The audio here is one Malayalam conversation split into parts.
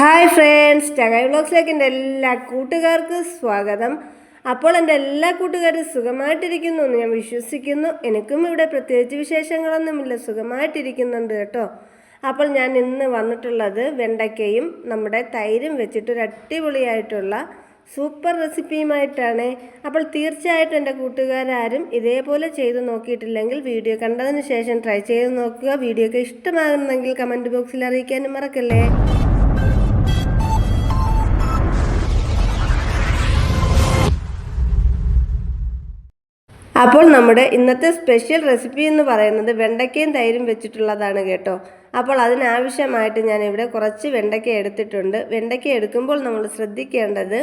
ഹായ് ഫ്രണ്ട്സ് ചങ്ങായി വ്ളോഗ്സിലേക്ക് എന്റെ എല്ലാ കൂട്ടുകാർക്കും സ്വാഗതം. അപ്പോൾ എന്റെ എല്ലാ കൂട്ടുകാരും സുഖമായിട്ടിരിക്കുന്നു എന്ന് ഞാൻ വിശ്വസിക്കുന്നു. എനിക്കും ഇവിടെ പ്രത്യേകിച്ച് വിശേഷങ്ങളൊന്നുമില്ല സുഖമായിട്ടിരിക്കുന്നുണ്ട് കേട്ടോ. അപ്പോൾ ഞാൻ ഇന്ന് വന്നിട്ടുള്ളത് വെണ്ടയ്ക്കയും നമ്മുടെ തൈരും വെച്ചിട്ടൊരു അടിപൊളിയായിട്ടുള്ള സൂപ്പർ റെസിപ്പിയുമായിട്ടാണ്. അപ്പോൾ തീർച്ചയായിട്ടും എന്റെ കൂട്ടുകാരാരും ഇതേപോലെ ചെയ്ത് നോക്കിയിട്ടില്ലെങ്കിൽ വീഡിയോ കണ്ടതിന് ശേഷം ട്രൈ ചെയ്ത് നോക്കുക. വീഡിയോ ഒക്കെ ഇഷ്ടമാകുന്നെങ്കിൽ കമന്റ് ബോക്സിൽ അറിയിക്കാനും മറക്കല്ലേ. അപ്പോൾ നമ്മുടെ ഇന്നത്തെ സ്പെഷ്യൽ റെസിപ്പി എന്ന് പറയുന്നത് വെണ്ടയ്ക്കയും തൈരും വെച്ചിട്ടുള്ളതാണ് കേട്ടോ. അപ്പോൾ അതിനാവശ്യമായിട്ട് ഞാൻ ഇവിടെ കുറച്ച് വെണ്ടയ്ക്ക എടുത്തിട്ടുണ്ട്. വെണ്ടയ്ക്ക എടുക്കുമ്പോൾ നമ്മൾ ശ്രദ്ധിക്കേണ്ടത്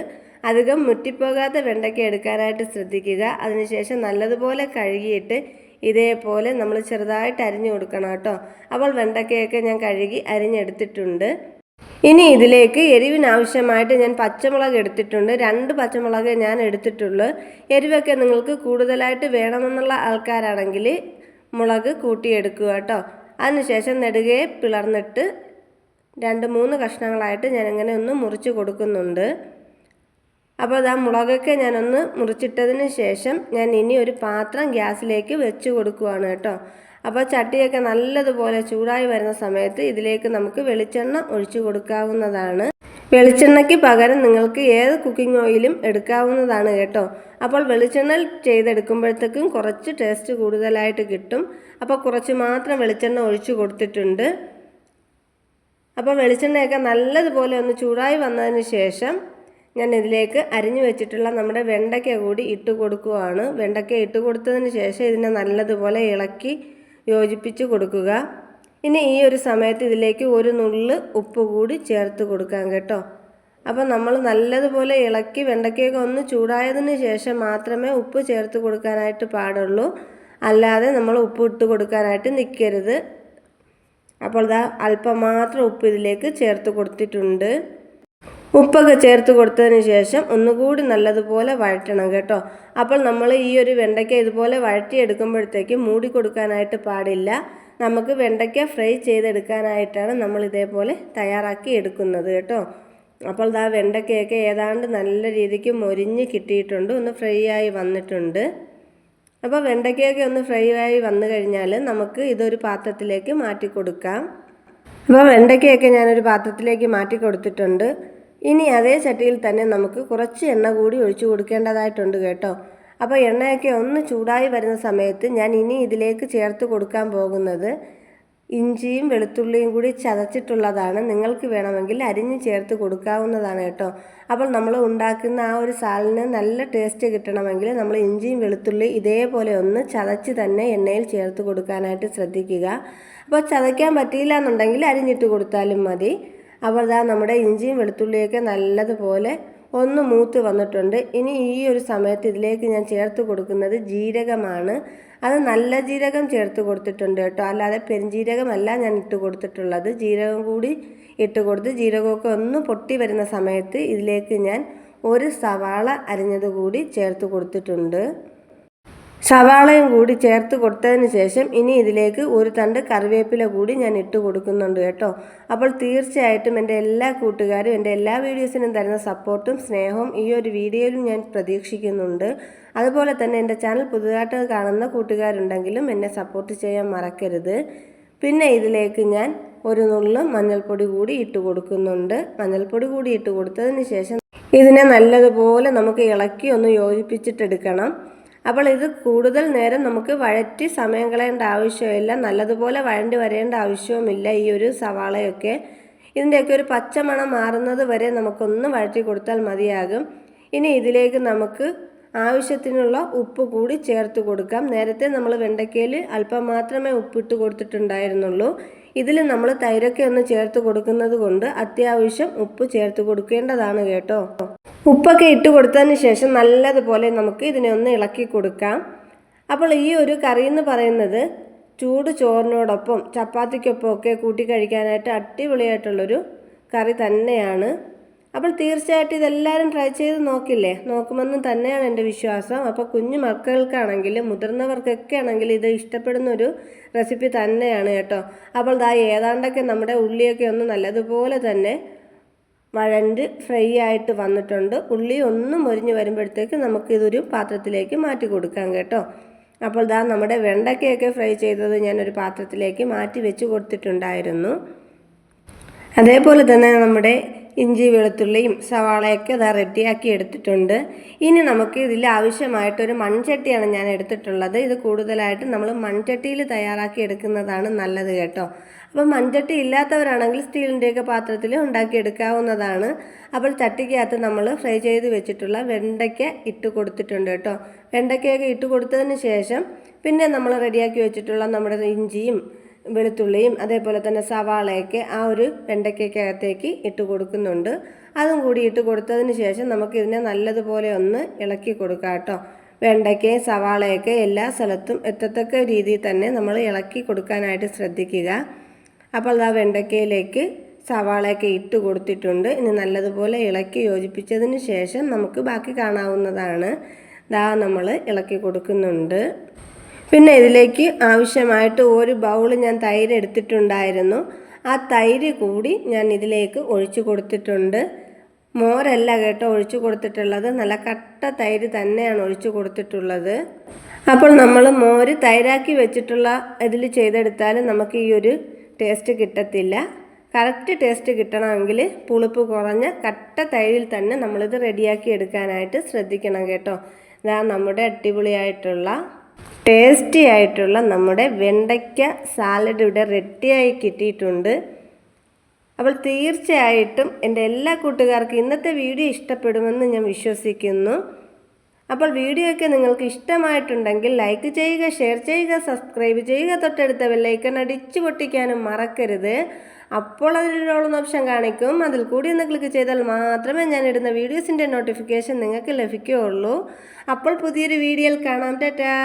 അധികം മുറ്റിപ്പോകാത്ത വെണ്ടയ്ക്ക എടുക്കാനായിട്ട് ശ്രദ്ധിക്കുക. അതിനുശേഷം നല്ലതുപോലെ കഴുകിയിട്ട് ഇതേപോലെ നമ്മൾ ചെറുതായിട്ട് അരിഞ്ഞു കൊടുക്കണം കേട്ടോ. അപ്പോൾ വെണ്ടയ്ക്കയൊക്കെ ഞാൻ കഴുകി അരിഞ്ഞെടുത്തിട്ടുണ്ട്. ഇനി ഇതിലേക്ക് എരിവിനാവശ്യമായിട്ട് ഞാൻ പച്ചമുളക് എടുത്തിട്ടുണ്ട്. രണ്ട് പച്ചമുളക് ഞാൻ എടുത്തിട്ടുള്ളൂ. എരിവൊക്കെ നിങ്ങൾക്ക് കൂടുതലായിട്ട് വേണമെന്നുള്ള ആൾക്കാരാണെങ്കിൽ മുളക് കൂട്ടിയെടുക്കുക കേട്ടോ. അതിനുശേഷം നെടുകെ പിളർന്നിട്ട് രണ്ട് മൂന്ന് കഷ്ണങ്ങളായിട്ട് ഞാൻ ഇങ്ങനെ ഒന്ന് മുറിച്ച് കൊടുക്കുന്നുണ്ട്. അപ്പോൾ ആ മുളകൊക്കെ ഞാനൊന്ന് മുറിച്ചിട്ടതിന് ശേഷം ഞാൻ ഇനി ഒരു പാത്രം ഗ്യാസിലേക്ക് വെച്ച് കൊടുക്കുവാണ് കേട്ടോ. അപ്പോൾ ചട്ടിയൊക്കെ നല്ലതുപോലെ ചൂടായി വരുന്ന സമയത്ത് ഇതിലേക്ക് നമുക്ക് വെളിച്ചെണ്ണ ഒഴിച്ചു കൊടുക്കാവുന്നതാണ്. വെളിച്ചെണ്ണയ്ക്ക് പകരം നിങ്ങൾക്ക് ഏത് കുക്കിംഗ് ഓയിലും എടുക്കാവുന്നതാണ് കേട്ടോ. അപ്പോൾ വെളിച്ചെണ്ണ ചെയ്തെടുക്കുമ്പോഴത്തേക്കും കുറച്ച് ടേസ്റ്റ് കൂടുതലായിട്ട് കിട്ടും. അപ്പോൾ കുറച്ച് മാത്രം വെളിച്ചെണ്ണ ഒഴിച്ചു കൊടുത്തിട്ടുണ്ട്. അപ്പോൾ വെളിച്ചെണ്ണയൊക്കെ നല്ലതുപോലെ ഒന്ന് ചൂടായി വന്നതിന് ശേഷം ഞാൻ ഇതിലേക്ക് അരിഞ്ഞു വെച്ചിട്ടുള്ള നമ്മുടെ വെണ്ടയ്ക്ക കൂടി ഇട്ട് കൊടുക്കുവാണ്. വെണ്ടയ്ക്ക ഇട്ട് കൊടുത്തതിന് ശേഷം ഇതിനെ നല്ലതുപോലെ ഇളക്കി യോജിപ്പിച്ച് കൊടുക്കുക. ഇനി ഈ ഒരു സമയത്ത് ഇതിലേക്ക് ഒരു നുള്ള് ഉപ്പ് കൂടി ചേർത്ത് കൊടുക്കാൻ കേട്ടോ. അപ്പോൾ നമ്മൾ നല്ലതുപോലെ ഇളക്കി വെണ്ടയ്ക്കൊക്കെ ഒന്ന് ചൂടായതിന് ശേഷം മാത്രമേ ഉപ്പ് ചേർത്ത് കൊടുക്കാനായിട്ട് പാടുള്ളൂ. അല്ലാതെ നമ്മൾ ഉപ്പ് ഇട്ട് കൊടുക്കാനായിട്ട് നിൽക്കരുത് അപ്പോൾ ഇതാ അല്പം മാത്രം ഉപ്പ് ഇതിലേക്ക് ചേർത്ത് കൊടുത്തിട്ടുണ്ട്. ഉപ്പൊക്കെ ചേർത്ത് കൊടുത്തതിന് ശേഷം ഒന്നുകൂടി നല്ലതുപോലെ വഴറ്റണം കേട്ടോ. അപ്പോൾ നമ്മൾ ഈ ഒരു വെണ്ടയ്ക്ക ഇതുപോലെ വഴറ്റിയെടുക്കുമ്പോഴത്തേക്ക് മൂടി കൊടുക്കാനായിട്ട് പാടില്ല. നമുക്ക് വെണ്ടയ്ക്ക ഫ്രൈ ചെയ്തെടുക്കാനായിട്ടാണ് നമ്മൾ ഇതേപോലെ തയ്യാറാക്കി എടുക്കുന്നത് കേട്ടോ. അപ്പോൾ ഇതാ വെണ്ടയ്ക്കയൊക്കെ ഏതാണ്ട് നല്ല രീതിക്ക് മൊരിഞ്ഞ് കിട്ടിയിട്ടുണ്ട്. ഒന്ന് ഫ്രൈ ആയി വന്നിട്ടുണ്ട്. അപ്പോൾ വെണ്ടയ്ക്കയൊക്കെ ഒന്ന് ഫ്രൈ ആയി വന്നു കഴിഞ്ഞാൽ നമുക്ക് ഇതൊരു പാത്രത്തിലേക്ക് മാറ്റി കൊടുക്കാം. അപ്പോൾ വെണ്ടയ്ക്കയൊക്കെ ഞാനൊരു പാത്രത്തിലേക്ക് മാറ്റി കൊടുത്തിട്ടുണ്ട്. ഇനി അതേ ചട്ടിയിൽ തന്നെ നമുക്ക് കുറച്ച് എണ്ണ കൂടി ഒഴിച്ചു കൊടുക്കേണ്ടതായിട്ടുണ്ട് കേട്ടോ. അപ്പോൾ എണ്ണയൊക്കെ ഒന്ന് ചൂടായി വരുന്ന സമയത്ത് ഞാൻ ഇനി ഇതിലേക്ക് ചേർത്ത് കൊടുക്കാൻ പോകുന്നത് ഇഞ്ചിയും വെളുത്തുള്ളിയും കൂടി ചതച്ചിട്ടുള്ളതാണ്. നിങ്ങൾക്ക് വേണമെങ്കിൽ അരിഞ്ഞ് ചേർത്ത് കൊടുക്കാവുന്നതാണ് കേട്ടോ. അപ്പോൾ നമ്മൾ ഉണ്ടാക്കുന്ന ആ ഒരു സാലിന് നല്ല ടേസ്റ്റ് കിട്ടണമെങ്കിൽ നമ്മൾ ഇഞ്ചിയും വെളുത്തുള്ളി ഇതേപോലെ ഒന്ന് ചതച്ച് തന്നെ എണ്ണയിൽ ചേർത്ത് കൊടുക്കാനായിട്ട് ശ്രദ്ധിക്കുക. അപ്പോൾ ചതയ്ക്കാൻ പറ്റിയില്ല എന്നുണ്ടെങ്കിൽ അരിഞ്ഞിട്ട് കൊടുത്താലും മതി. അപ്പോൾ ഇതാ നമ്മുടെ ഇഞ്ചിയും വെളുത്തുള്ളിയൊക്കെ നല്ലതുപോലെ ഒന്ന് മൂത്ത് വന്നിട്ടുണ്ട്. ഇനി ഈ ഒരു സമയത്ത് ഇതിലേക്ക് ഞാൻ ചേർത്ത് കൊടുക്കുന്നത് ജീരകമാണ്. അത് നല്ല ജീരകം ചേർത്ത് കൊടുത്തിട്ടുണ്ട് കേട്ടോ. അല്ലാതെ പെരുംജീരകമല്ല ഞാൻ ഇട്ട് കൊടുത്തിട്ടുള്ളത്. ജീരകം കൂടി ഇട്ട് കൊടുത്ത് ജീരകമൊക്കെ ഒന്ന് പൊട്ടി വരുന്ന സമയത്ത് ഇതിലേക്ക് ഞാൻ ഒരു സവാള അരിഞ്ഞത് കൂടി ചേർത്ത് കൊടുത്തിട്ടുണ്ട്. സവാളയും കൂടി ചേർത്ത് കൊടുത്തതിന് ശേഷം ഇനി ഇതിലേക്ക് ഒരു തണ്ട് കറിവേപ്പില കൂടി ഞാൻ ഇട്ട് കൊടുക്കുന്നുണ്ട് കേട്ടോ. അപ്പോൾ തീർച്ചയായിട്ടും എന്റെ എല്ലാ കൂട്ടുകാരും എന്റെ എല്ലാ വീഡിയോസിനും തരുന്ന സപ്പോർട്ടും സ്നേഹവും ഈ ഒരു വീഡിയോയിലും ഞാൻ പ്രതീക്ഷിക്കുന്നുണ്ട്. അതുപോലെ തന്നെ എന്റെ ചാനൽ പുതുതായിട്ട് കാണുന്ന കൂട്ടുകാരുണ്ടെങ്കിലും എന്നെ സപ്പോർട്ട് ചെയ്യാൻ മറക്കരുത്. പിന്നെ ഇതിലേക്ക് ഞാൻ ഒരു നുള്ളു മഞ്ഞൾപ്പൊടി കൂടി ഇട്ട് കൊടുക്കുന്നുണ്ട്. മഞ്ഞൾപ്പൊടി കൂടി ഇട്ട് കൊടുത്തതിന് ശേഷം ഇതിനെ നല്ലതുപോലെ നമുക്ക് ഇളക്കി ഒന്ന് യോജിപ്പിച്ചിട്ടെടുക്കണം. അപ്പോൾ ഇത് കൂടുതൽ നേരം നമുക്ക് വഴറ്റി സമയം കളയേണ്ട ആവശ്യമില്ല. നല്ലതുപോലെ വഴണ്ടി വരേണ്ട ആവശ്യവുമില്ല ഈ ഒരു സവാളയൊക്കെ. ഇതിന്റെയൊക്കെ ഒരു പച്ചമണം മാറുന്നത് വരെ നമുക്കൊന്ന് വഴറ്റി കൊടുത്താൽ മതിയാകും. ഇനി ഇതിലേക്ക് നമുക്ക് ആവശ്യത്തിനുള്ള ഉപ്പ് കൂടി ചേർത്ത് കൊടുക്കാം. നേരത്തെ നമ്മൾ വെണ്ടയ്ക്കയിൽ അല്പം മാത്രമേ ഉപ്പിട്ട് കൊടുത്തിട്ടുണ്ടായിരുന്നുള്ളൂ. ഇതിൽ നമ്മൾ തൈരൊക്കെ ഒന്ന് ചേർത്ത് കൊടുക്കുന്നത് കൊണ്ട് അത്യാവശ്യം ഉപ്പ് ചേർത്ത് കൊടുക്കേണ്ടതാണ് കേട്ടോ. ഉപ്പൊക്കെ ഇട്ട് കൊടുത്തതിന് ശേഷം നല്ലതുപോലെ നമുക്ക് ഇതിനെ ഒന്ന് ഇളക്കി കൊടുക്കാം. അപ്പോൾ ഈ ഒരു കറി എന്ന് പറയുന്നത് ചൂട് ചോറിനോടൊപ്പം ചപ്പാത്തിക്കൊപ്പം ഒക്കെ കൂട്ടി കഴിക്കാനായിട്ട് അടിപൊളിയായിട്ടുള്ളൊരു കറി തന്നെയാണ്. അപ്പോൾ തീർച്ചയായിട്ടും ഇതെല്ലാവരും ട്രൈ ചെയ്ത് നോക്കില്ലേ? നോക്കുമെന്ന് തന്നെയാണ് എന്റെ വിശ്വാസം. അപ്പോൾ കുഞ്ഞു മക്കൾക്കാണെങ്കിലും മുതിർന്നവർക്കൊക്കെ ആണെങ്കിലും ഇത് ഇഷ്ടപ്പെടുന്ന ഒരു റെസിപ്പി തന്നെയാണ് കേട്ടോ. അപ്പോൾ ദാ ഏതാണ്ടൊക്കെ നമ്മുടെ ഉള്ളിയൊക്കെ ഒന്ന് നല്ലതുപോലെ തന്നെ വഴണ്ട് ഫ്രൈ ആയിട്ട് വന്നിട്ടുണ്ട്. ഉള്ളി ഒന്നും മൊരിഞ്ഞ് വരുമ്പോഴത്തേക്ക് നമുക്കിതൊരു പാത്രത്തിലേക്ക് മാറ്റി കൊടുക്കാം കേട്ടോ. അപ്പോൾ ദാ നമ്മുടെ വെണ്ടയ്ക്കയൊക്കെ ഫ്രൈ ചെയ്തത് ഞാനൊരു പാത്രത്തിലേക്ക് മാറ്റി വെച്ച് കൊടുത്തിട്ടുണ്ടായിരുന്നു. അതേപോലെ തന്നെ നമ്മുടെ ഇഞ്ചി വെളുത്തുള്ളിയും സവാളയൊക്കെ ഇതാ റെഡിയാക്കി എടുത്തിട്ടുണ്ട്. ഇനി നമുക്ക് ഇതിൽ ആവശ്യമായിട്ടൊരു മൺചട്ടിയാണ് ഞാൻ എടുത്തിട്ടുള്ളത്. ഇത് കൂടുതലായിട്ട് നമ്മൾ മൺചട്ടിയിൽ തയ്യാറാക്കി എടുക്കുന്നതാണ് നല്ലത് കേട്ടോ. അപ്പോൾ മൺചട്ടി ഇല്ലാത്തവരാണെങ്കിൽ സ്റ്റീലിന്റെയൊക്കെ പാത്രത്തിൽ ഉണ്ടാക്കിയെടുക്കാവുന്നതാണ്. അപ്പോൾ ചട്ടിക്കകത്ത് നമ്മൾ ഫ്രൈ ചെയ്ത് വെച്ചിട്ടുള്ള വെണ്ടയ്ക്ക ഇട്ട് കൊടുത്തിട്ടുണ്ട് കേട്ടോ. വെണ്ടയ്ക്കയൊക്കെ ഇട്ട് കൊടുത്തതിന് ശേഷം പിന്നെ നമ്മൾ റെഡിയാക്കി വെച്ചിട്ടുള്ള നമ്മുടെ ഇഞ്ചിയും വെളുത്തുള്ളിയും അതേപോലെ തന്നെ സവാളയൊക്കെ ആ ഒരു വെണ്ടയ്ക്കകത്തേക്ക് ഇട്ട് കൊടുക്കുന്നുണ്ട്. അതും കൂടി ഇട്ട് കൊടുത്തതിന് ശേഷം നമുക്ക് ഇതിനെ നല്ലതുപോലെ ഒന്ന് ഇളക്കി കൊടുക്കാം കേട്ടോ. വെണ്ടയ്ക്കയും സവാളയൊക്കെ എല്ലാ സ്ഥലത്തും എത്തത്തക്ക രീതിയിൽ തന്നെ നമ്മൾ ഇളക്കി കൊടുക്കാനായിട്ട് ശ്രദ്ധിക്കുക. അപ്പോൾ ആ വെണ്ടയ്ക്കയിലേക്ക് സവാളയൊക്കെ ഇട്ട് കൊടുത്തിട്ടുണ്ട്. ഇനി നല്ലതുപോലെ ഇളക്കി യോജിപ്പിച്ചതിന് ശേഷം നമുക്ക് ബാക്കി കാണാവുന്നതാണ്. ദാ നമ്മൾ ഇളക്കി കൊടുക്കുന്നുണ്ട്. പിന്നെ ഇതിലേക്ക് ആവശ്യമായിട്ട് ഒരു ബൗൾ ഞാൻ തൈര് എടുത്തിട്ടുണ്ടായിരുന്നു. ആ തൈര് കൂടി ഞാൻ ഇതിലേക്ക് ഒഴിച്ചു കൊടുത്തിട്ടുണ്ട്. മോരല്ല കേട്ടോ ഒഴിച്ചു കൊടുത്തിട്ടുള്ളത്. നല്ല കട്ട തൈര് തന്നെയാണ് ഒഴിച്ചു കൊടുത്തിട്ടുള്ളത്. അപ്പോൾ നമ്മൾ മോര് തൈരാക്കി വെച്ചിട്ടുള്ള ഇതിൽ ചെയ്തെടുത്താൽ നമുക്ക് ഈ ഒരു ടേസ്റ്റ് കിട്ടത്തില്ല. കറക്റ്റ് ടേസ്റ്റ് കിട്ടണമെങ്കിൽ പുളിപ്പ് കുറഞ്ഞ കട്ട തൈരിൽ തന്നെ നമ്മളിത് റെഡിയാക്കി എടുക്കാനായിട്ട് ശ്രദ്ധിക്കണം കേട്ടോ. ഇതാ നമ്മുടെ അടിപൊളിയായിട്ടുള്ള ടേസ്റ്റി ആയിട്ടുള്ള നമ്മുടെ വെണ്ടയ്ക്ക സാലഡ് ഇവിടെ റെഡിയായി കിട്ടിയിട്ടുണ്ട്. അപ്പോൾ തീർച്ചയായിട്ടും എന്റെ എല്ലാ കൂട്ടുകാർക്കും ഇന്നത്തെ വീഡിയോ ഇഷ്ടപ്പെടുമെന്ന് ഞാൻ വിശ്വസിക്കുന്നു. അപ്പോൾ വീഡിയോ ഒക്കെ നിങ്ങൾക്ക് ഇഷ്ടമായിട്ടുണ്ടെങ്കിൽ ലൈക്ക് ചെയ്യുക ഷെയർ ചെയ്യുക സബ്സ്ക്രൈബ് ചെയ്യുക. തൊട്ടടുത്ത ബെല്ലൈക്കൺ അടിച്ചു പൊട്ടിക്കാനും മറക്കരുത്. അപ്പോൾ അതിലൊരു ഓപ്ഷൻ കാണിക്കും. അതിൽ കൂടി ഒന്ന് ക്ലിക്ക് ചെയ്താൽ മാത്രമേ ഞാൻ ഇടുന്ന വീഡിയോസിന്റെ നോട്ടിഫിക്കേഷൻ നിങ്ങൾക്ക് ലഭിക്കുകയുള്ളൂ. അപ്പോൾ പുതിയൊരു വീഡിയോയിൽ കാണാം. ടാറ്റാ.